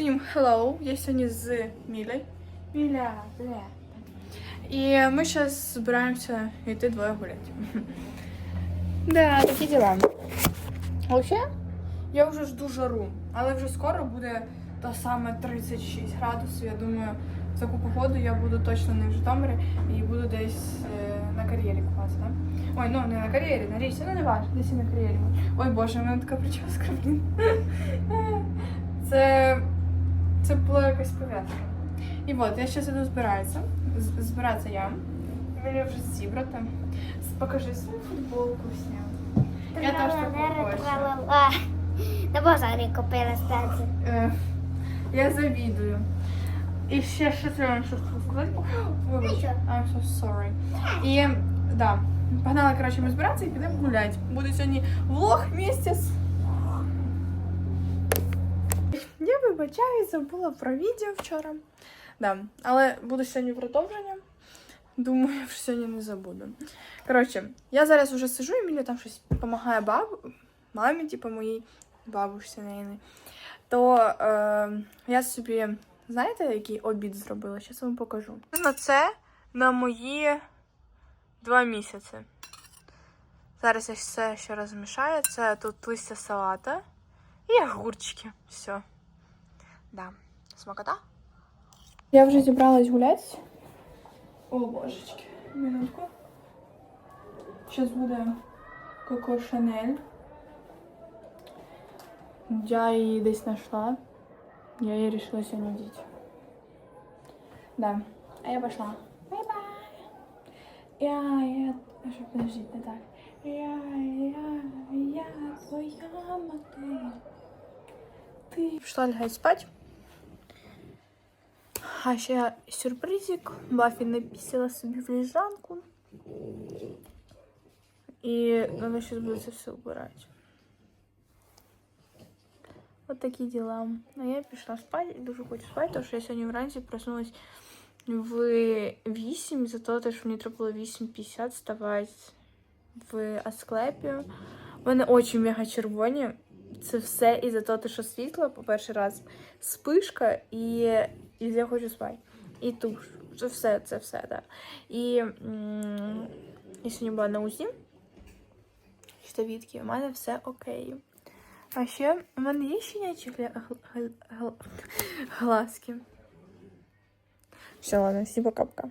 Всім hello! Я сьогодні з Мілею. Міля, привіт. І ми зараз збираємося йти двоє гуляти. Да, такі діла. Взагалі, я вже жду жару, але вже скоро буде то саме 36 градусів. Я думаю, в таку погоду я буду точно не в Житомирі і буду десь е, на кар'єрі купатися, да? Ой, ну не на кар'єрі, на річці, ну не важливо, десь і на кар'єрі. Ой Боже, у мене така прическа, блін. Це, це була якась пов'язка. І от, я зараз іду збиратися. Збиратися я. Мені вже зібрати. Покажи свою футболку сняв. Я теж хочу. На базарі купила. Е, я завідую. І ще що треба щось сказати. Вибач, I'm so sorry. І да, погнали, коротше, ми збиратися і підемо гуляти. Буде сьогодні влог місяць. Я вибачаю, забула про відео вчора. Да, але буде сьогодні продовження. Думаю, що сьогодні не забуду. Коротше, я зараз вже сижу, і мені там щось допомагає бабу, мамі, типу, моїй бабусі неї. То е, я собі, знаєте, який обід зробила? Зараз вам покажу. На це на мої два місяці. Зараз я все ще розмішаю. Це тут листя салата і огурчики. Все. Да. Смакота? Я вже зібралась гуляти. О, божечки. Минутку. Зараз буде Коко Шанель. Я її десь знайшла. Я її вирішила сьогодні надіти. Да. А я пошла. Бай-бай. Я, я... а Що, подождіть, не так. Я, я, я твоя модель. Ти... Пішла лягати спать. А ще сюрпризик. Баффі написала собі в лежанку. І вона зараз буде це все убирати. Вот такі діла. А я пішла спати дуже хочу спати, тому що я сьогодні вранці проснулась в 8, за те, що мені треба було 8.50 вставати в Асклепі. Мене очі мега червоні. Це все із-за того, що світло, по перший раз, спишка і, і я хочу спати. І туш. Це все, це все, так. І м- я сьогодні була на УЗІ. Щитовідки, у мене все окей. А ще у мене є щенячі гля... гл- гл- гл- глазки. Все, ладно, всі пока-пока.